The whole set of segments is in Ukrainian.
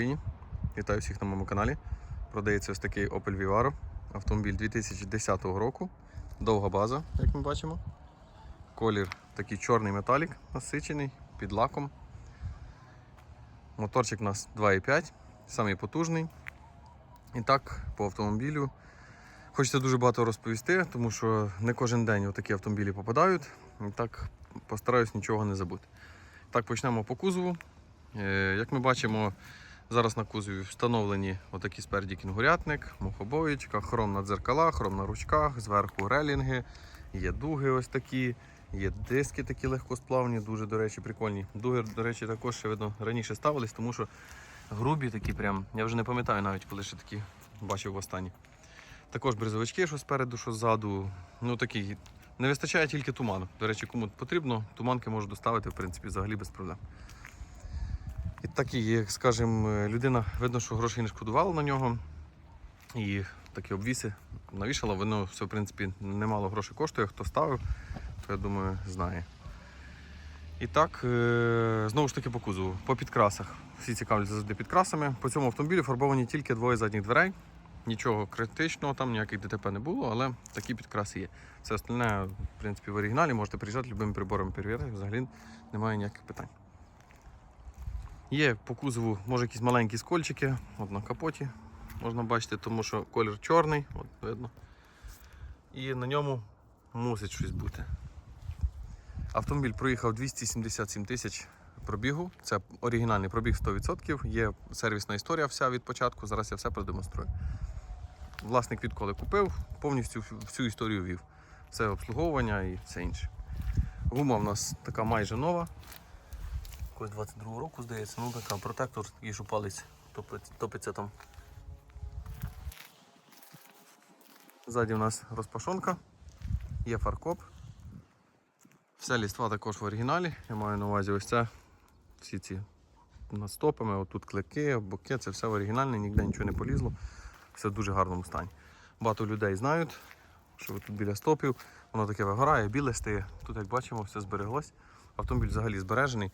Україні. Вітаю всіх на моєму каналі. Продається ось такий Opel Vivaro. Автомобіль 2010 року. Довга база, як ми бачимо. Колір такий чорний металік насичений, під лаком. Моторчик у нас 2,5, самий потужний. І так, по автомобілю. Хочеться дуже багато розповісти, тому що не кожен день такі автомобілі попадають. І так постараюсь нічого не забути. Так, почнемо по кузову. Е, Як ми бачимо, зараз на кузові встановлені отакі спереді кінгурятник, мухобоїчка, хром на дзеркалах, хром на ручках, зверху релінги, є дуги ось такі, є диски такі легкосплавні, дуже, до речі, прикольні. Дуги, до речі, також ще видно раніше ставились, тому що грубі такі прям. Я вже не пам'ятаю навіть, коли ще такі бачив в. Також бризовички, що спереду, що ззаду. Ну такі. Не вистачає тільки туману. До речі, кому потрібно, туманки можу доставити, в принципі, взагалі без проблем. І такий, як скажімо, людина, видно, що грошей не шкодувала на нього. І такі обвіси навішала, воно все, в принципі, немало грошей коштує. Хто ставив, то я думаю, знає. І так, е, знову ж таки по кузову, по підкрасах. Всі цікавляться завжди підкрасами. По цьому автомобілі фарбовані тільки двоє задніх дверей. Нічого критичного, там ніяких ДТП не було, але такі підкраси є. Все остальне, в принципі, в оригіналі можете приїжджати любими приборами перевіряти, взагалі немає ніяких питань. Є по кузову, може якісь маленькі скольчики, от на капоті можна бачити, тому що колір чорний, от видно. І на ньому мусить щось бути. Автомобіль проїхав 277 тисяч пробігу. Це оригінальний пробіг 100%. Є сервісна історія вся від початку. Зараз я все продемонструю. Власник відколи купив, повністю всю- історію вів. Все обслуговування і все інше. Гума в нас така майже нова. Якось 22 року, здається, ну така протектор, такий, що палець топиться, топиться там. Ззаді у нас розпашонка, є фаркоп. Вся ліства також в оригіналі. Я маю на увазі ось це. Всі ці настопами, отут клики, боки, це все в оригінальне, ніде нічого не полізло. Все в дуже гарному стані. Багато людей знають, що тут біля стопів, воно таке вигорає, біле стає. Тут, як бачимо, все збереглось. Автомобіль взагалі збережений.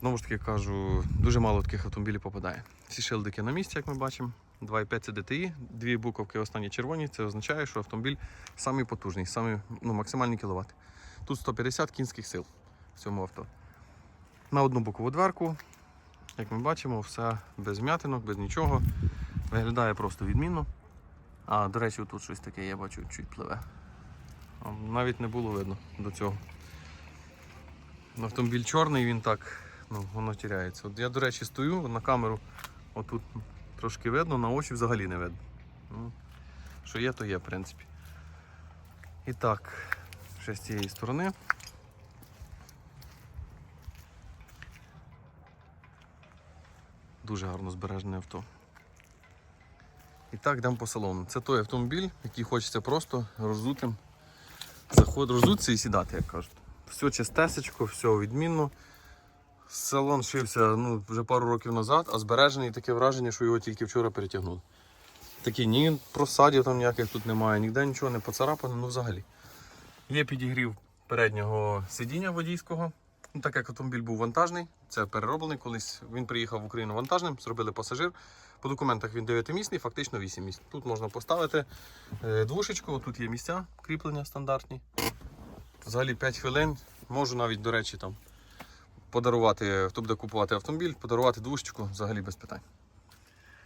Знову ж таки кажу, дуже мало таких автомобілів попадає. Всі шилдики на місці, як ми бачимо. 2,5 це DTI, дві буковки останні червоні. Це означає, що автомобіль самий потужний, самий, ну, максимальні кіловати. Тут 150 кінських сил в цьому авто. На одну бокову дверку, як ми бачимо, все без м'ятинок, без нічого. Виглядає просто відмінно. А, до речі, тут щось таке, я бачу, чуть пливе. Навіть не було видно до цього. Автомобіль чорний, він так, ну, воно тіряється. От я, до речі, стою на камеру, отут трошки видно, на очі взагалі не видно. Ну, що є, то є, в принципі. І так, ще з цієї сторони. Дуже гарно збережене авто. І так, йдемо по салону. Це той автомобіль, який хочеться просто роздутим. Заход, роздутися і сідати, як кажуть. Все чистесечко, все відмінно. Салон шився ну, вже пару років назад, а збережений таке враження, що його тільки вчора перетягнули. Такі ні просадів там ніяких тут немає, ніде нічого не поцарапано, ну взагалі. Є підігрів переднього сидіння водійського. Ну, так як автомобіль був вантажний, це перероблений. Колись він приїхав в Україну вантажним, зробили пасажир. По документах він 9-місний, фактично 8 місць. Тут можна поставити е, двушечку, тут є місця кріплення стандартні. Взагалі 5 хвилин. Можу навіть, до речі, там подарувати, хто буде купувати автомобіль, подарувати двушечку взагалі без питань.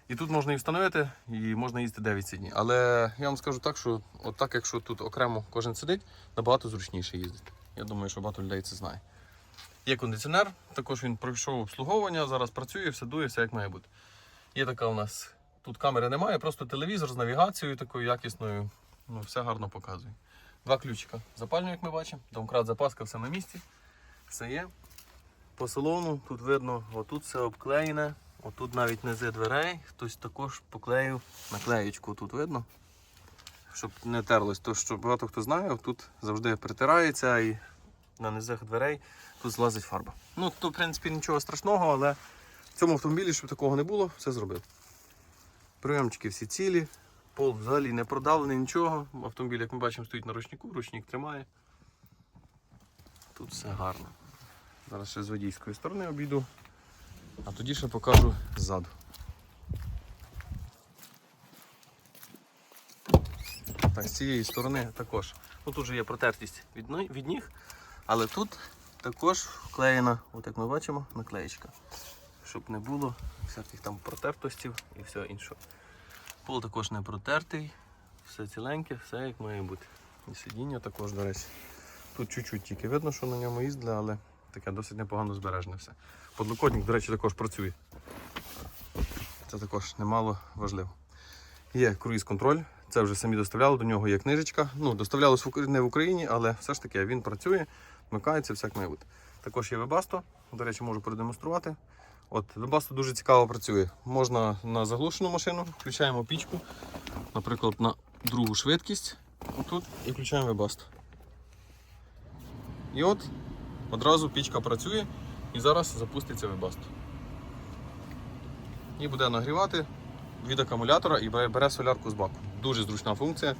І тут можна і встановити, і можна їздити 9 сидінь. Але я вам скажу так, що от так, якщо тут окремо кожен сидить, набагато зручніше їздити. Я думаю, що багато людей це знає. Є кондиціонер, також він пройшов обслуговування, зараз працює, все дує, все як має бути. Є така у нас, тут камери немає, просто телевізор з навігацією такою якісною. Ну, все гарно показує. Два ключика. Запальню, як ми бачимо, домкрат, запаска, все на місці. Все є. По салону тут видно, отут все обклеєне, отут навіть низи дверей, хтось також поклеїв наклеєчку, тут видно. Щоб не терлось, то що багато хто знає, тут завжди притирається і на низах дверей тут злазить фарба. Ну, тут, в принципі, нічого страшного, але в цьому автомобілі, щоб такого не було, все зробив. Прийомчики всі цілі, пол взагалі не продавлений, нічого. Автомобіль, як ми бачимо, стоїть на ручнику, ручник тримає. Тут все гарно. Зараз ще з водійської сторони обійду, а тоді ще покажу ззаду. Так, З цієї сторони також. Ну, Тут же є протертість від від ніг, але тут також вклеєна, от як ми бачимо, наклеєчка, щоб не було всяких там протертостів і всього інше. Пол також не протертий, все ціленьке, все як має бути. І сидіння також, до речі. Тут чуть-чуть тільки видно, що на ньому їздили, але таке досить непогано збережене все. Подлокотник, до речі, також працює. Це також немало важливо. Є круїз-контроль, це вже самі доставляли, до нього є книжечка. Ну, доставлялось не в Україні, але все ж таки він працює, вмикається, всяк має бути. Також є Webasto, до речі, можу продемонструвати. От Webasto дуже цікаво працює. Можна на заглушену машину, включаємо пічку, наприклад, на другу швидкість. Отут і включаємо Webasto. І от одразу пічка працює і зараз запуститься Webasto. І буде нагрівати від акумулятора і бере- солярку з баку. Дуже зручна функція.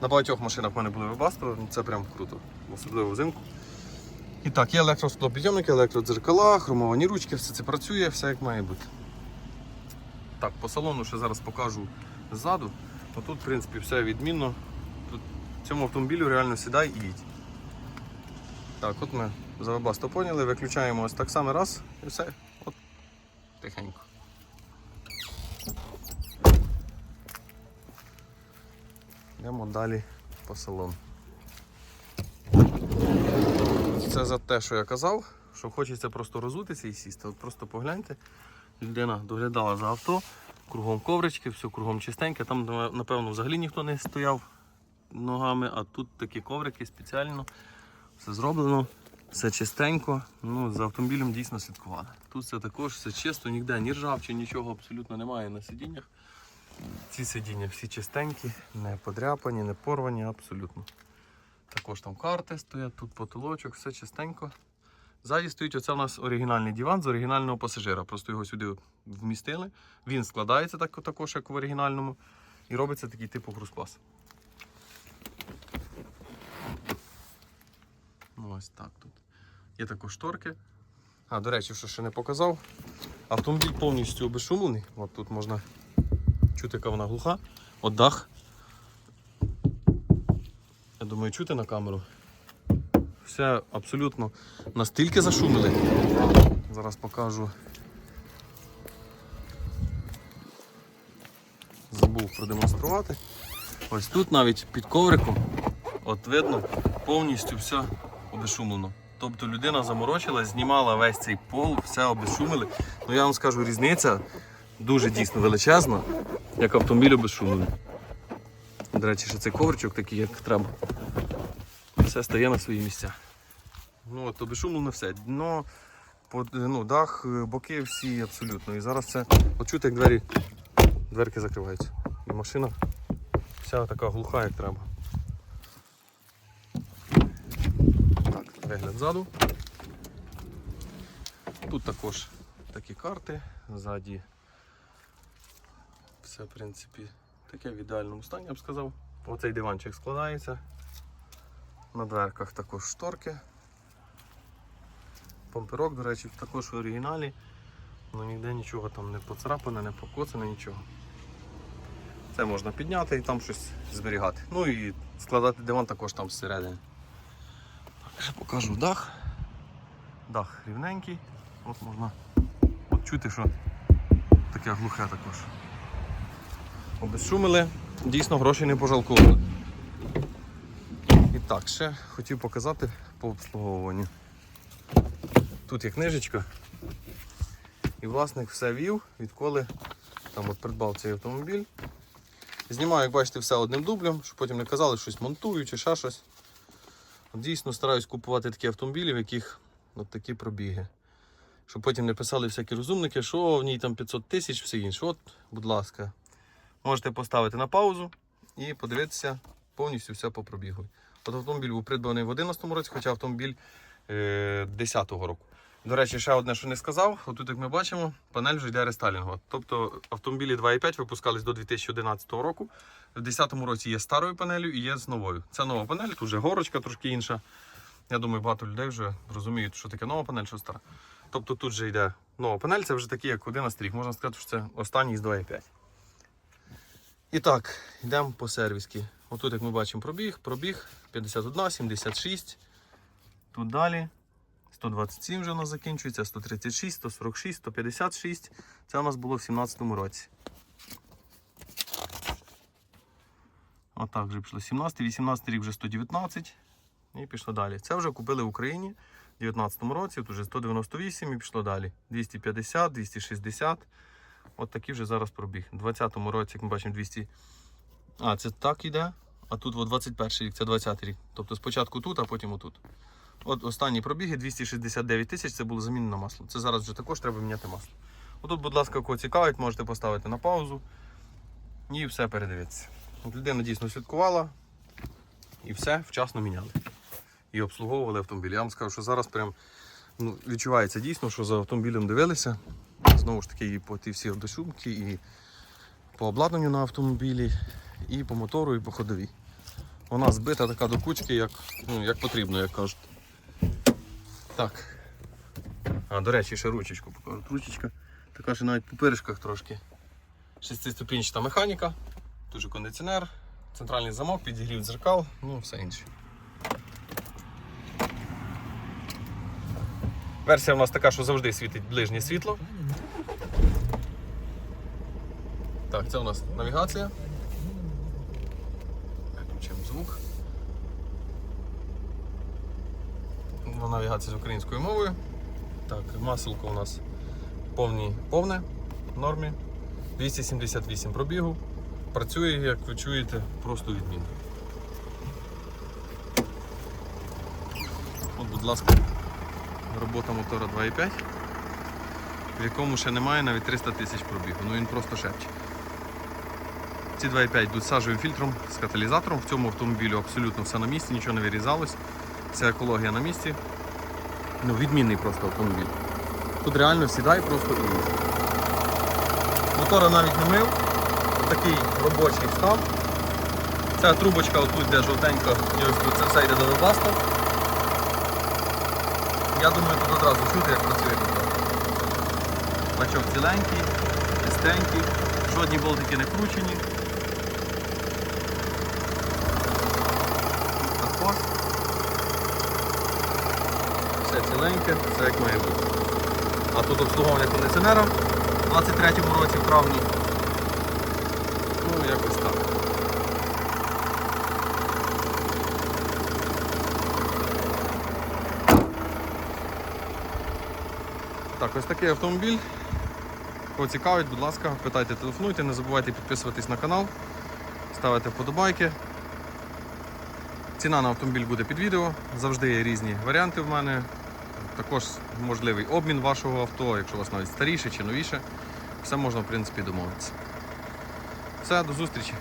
На багатьох машинах в мене були Webasto, це прям круто, особливо взимку. І так, є електросклопідйомники, електродзеркала, хромовані ручки, все це працює, все як має бути. Так, по салону ще зараз покажу ззаду. Тут, в принципі, все відмінно. Тут цьому автомобілю реально сідай і їдь. Так, от ми за Webasto поняли, виключаємо ось так само раз і все. От тихенько. Йдемо далі по салону. Це за те, що я казав, що хочеться просто розутися і сісти. От просто погляньте. Людина доглядала за авто, кругом коврички, все кругом чистеньке. Там, напевно, взагалі ніхто не стояв ногами, а тут такі коврики спеціально. Все зроблено, все чистенько. Ну, За автомобілем дійсно слідкували. Тут все також все чисто, ніде ні ржавчини, нічого абсолютно немає на сидіннях. Ці сидіння всі чистенькі, не подряпані, не порвані, абсолютно. Також там карти стоять, тут потолочок, все чистенько. Ззаді стоїть оце у нас оригінальний диван з оригінального пасажира. Просто його сюди вмістили. Він складається так, також, як в оригінальному. І робиться такий типу груз-клас. Ну, ось так тут. Є також шторки. А, до речі, що ще не показав. Автомобіль повністю обезшумлений. От тут можна чути, яка вона глуха. От дах. Я думаю, чути на камеру. Все абсолютно настільки зашумили. Зараз покажу. Забув продемонструвати. Ось тут навіть під ковриком, от видно, повністю все обезшумлено. Тобто людина заморочила, знімала весь цей пол, все обезшумили. Ну я вам скажу, різниця дуже дійсно величезна, як автомобіль обезшумлений. До речі, ще цей ковричок такий, як треба. Все стає на свої місця. Ну от обезшумлено все. Дно, под, ну, дах, боки всі абсолютно. І зараз це от чути, як двері, дверки закриваються. І машина вся така глуха, як треба. Вигляд ззаду. Тут також такі карти, ззаді все, в принципі, таке в ідеальному стані, я б сказав. Оцей диванчик складається. На дверках також шторки. Помперок, до речі, також в оригіналі. Ну ніде нічого там не поцарапане, не покоцане, нічого. Це можна підняти і там щось зберігати. Ну і складати диван також там зсередини. Ще покажу дах. Дах рівненький. От можна от чути, що таке глухе також. Обезшумили, дійсно грошей не пожалкували. І так, ще хотів показати по обслуговуванню. Тут є книжечка. І власник все вів, відколи там от придбав цей автомобіль. Знімаю, як бачите, все одним дублем, щоб потім не казали, що щось монтую чи ще щось. Дійсно стараюсь купувати такі автомобілі, в яких от такі пробіги. Щоб потім не писали всякі розумники, що в ній там 500 тисяч, все інше. От, будь ласка, можете поставити на паузу і подивитися повністю все по пробігу. От автомобіль був придбаний в 2011 році, хоча автомобіль е, року. До речі, ще одне, що не сказав. Отут, як ми бачимо, панель вже йде рестайлінгова. Тобто автомобілі 2.5 випускались до 2011 року. В 2010 році є старою панелью і є з новою. Це нова панель, тут вже горочка трошки інша. Я думаю, багато людей вже розуміють, що таке нова панель, що стара. Тобто тут вже йде нова панель, це вже такий, як 11 рік. Можна сказати, що це останній з 2.5. І так, йдемо по сервіски. Отут, як ми бачимо, пробіг, пробіг 51, 76. Тут далі. 127 вже у нас закінчується, 136, 146, 156. Це у нас було в 2017 році. Отак вже пішло 17, 18 рік вже 119 і пішло далі. Це вже купили в Україні в 2019 році, тут вже 198 і пішло далі. 250, 260. От такий вже зараз пробіг. У 2020 році, як ми бачимо, 200. А, це так іде. А тут о, 21 рік, це 20 рік. Тобто спочатку тут, а потім отут. От останні пробіги 269 тисяч, це було замінено масло. Це зараз вже також треба міняти масло. Отут, будь ласка, кого цікавить, можете поставити на паузу і все передивитися. От людина дійсно слідкувала і все вчасно міняли. І обслуговували автомобіль. Я вам скажу, що зараз прям ну, відчувається дійсно, що за автомобілем дивилися. Знову ж таки, і по ті всі дошумки, і по обладнанню на автомобілі, і по мотору, і по ходовій. Вона збита така до кучки, як, ну, як потрібно, як кажуть. Так. А, до речі, ще ручечку покажу. Ручечка така ще навіть по пиришках трошки. Шестиступінчата механіка, тут же кондиціонер, центральний замок, підігрів дзеркал, ну все інше. Версія у нас така, що завжди світить ближнє світло. Так, це у нас навігація. Навігація з українською мовою. Так, маселко у нас повні, повне в нормі. 278 пробігу. Працює, як ви чуєте, просто відмінно. От, будь ласка, робота мотора 2.5, в якому ще немає навіть 300 тисяч пробігу. Ну він просто шепче. Ці 2.5 йдуть з фільтром, з каталізатором. В цьому автомобілю абсолютно все на місці, нічого не вирізалось. Вся екологія на місці. Ну, відмінний просто автомобіль. Тут реально сідай просто і їдь. Мотора навіть не мив. Такий робочий стан. Ця трубочка отут де жовтенька, і ось тут це все йде до вебаста. Я думаю, тут одразу чути, як працює мотор. Бачок ціленький, чистенький, жодні болтики не кручені. Тут також. Все ціленьке, все як має бути. А тут обслуговування кондиціонера в 23-му році в травні. Ну, якось так. Так, ось такий автомобіль. Кого цікавить, будь ласка, питайте, телефонуйте, не забувайте підписуватись на канал, ставити вподобайки. Ціна на автомобіль буде під відео. Завжди є різні варіанти в мене. Також можливий обмін вашого авто, якщо у вас навіть старіше чи новіше. Все можна, в принципі, домовитися. Все, до зустрічі.